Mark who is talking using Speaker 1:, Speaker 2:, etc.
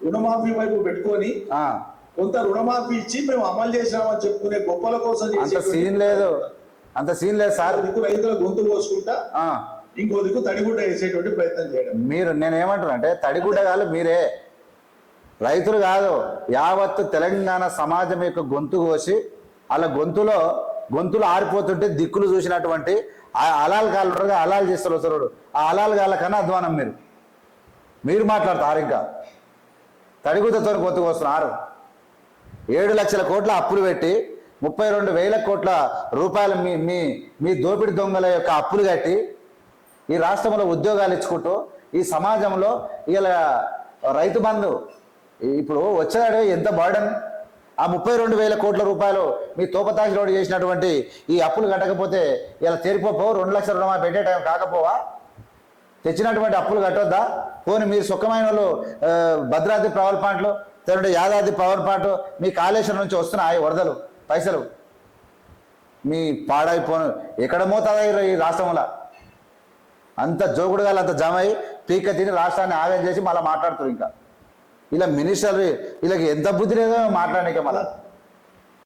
Speaker 1: రుణమాఫీ వైపు పెట్టుకొని కొంత రుణమాఫీ ఇచ్చి మేము అమలు చేసినామని చెప్పుకునే గొప్పల కోసం
Speaker 2: అంత సీన్ లేదు. అంత సీన్ లేదు సార్.
Speaker 1: దిక్కు రైతుల గొంతు కోసుకుంటా
Speaker 2: ఆ,
Speaker 1: ఇంకో దిక్కు తడిగుడ్డ వేసేటువంటి ప్రయత్నం చేయడం.
Speaker 2: మీరు నేను ఏమంటున్నా అంటే తడిగుడ్డగాలు మీరే. రైతులు కాదు యావత్తు తెలంగాణ సమాజం యొక్క గొంతు కోసి అలా గొంతులో గొంతులు ఆరిపోతుంటే దిక్కులు చూసినటువంటి ఆ అలాల్ కాళ్ళు కదా, అలాల్ చేస్తారు ఆ అలాల్ కాళ్ళ కన్నా అధ్వానం మీరు. మీరు మాట్లాడతారు ఇంకా. తడిగుద్దతో పొత్తుకొస్తున్నారు ఏడు లక్షల కోట్ల అప్పులు పెట్టి ముప్పై రెండు వేల కోట్ల రూపాయలు మీ మీ మీ దోపిడి దొంగల యొక్క అప్పులు కట్టి ఈ రాష్ట్రంలో ఉద్యోగాలు ఇచ్చుకుంటూ ఈ సమాజంలో ఇలా రైతు బంధు ఇప్పుడు వచ్చేదాడు ఎంత బర్డన్ ఆ ముప్పై రెండు వేల కోట్ల రూపాయలు మీ తోపతాకి రోడ్డు చేసినటువంటి ఈ అప్పులు కట్టకపోతే ఇలా తేరిపోవు రెండు లక్షల రుణమా పెట్టే టైం కాకపోవా? తెచ్చినటువంటి అప్పులు కట్టొద్దా? పోనీ మీరు సుఖమైన వాళ్ళు భద్రాద్రి పవర్ ప్లాంట్లు లేదంటే యాదాద్రి పవర్ ప్లాంట్ మీ కాళేశ్వరం నుంచి వస్తున్నాయి వరదలు పైసలు. మీ పాడైపోను. ఎక్కడ మోతాదా ఈ రాష్ట్రంలో? అంత జోగుడుగాలు అంత జమ అయి పీక తిని రాష్ట్రాన్ని ఆవేదన చేసి మళ్ళీ మాట్లాడుతారు ఇంకా. ఇలా మినిస్టర్ వీళ్ళకి ఎంత బుద్ధి లేదో మాట్లాడడానికి మళ్ళీ.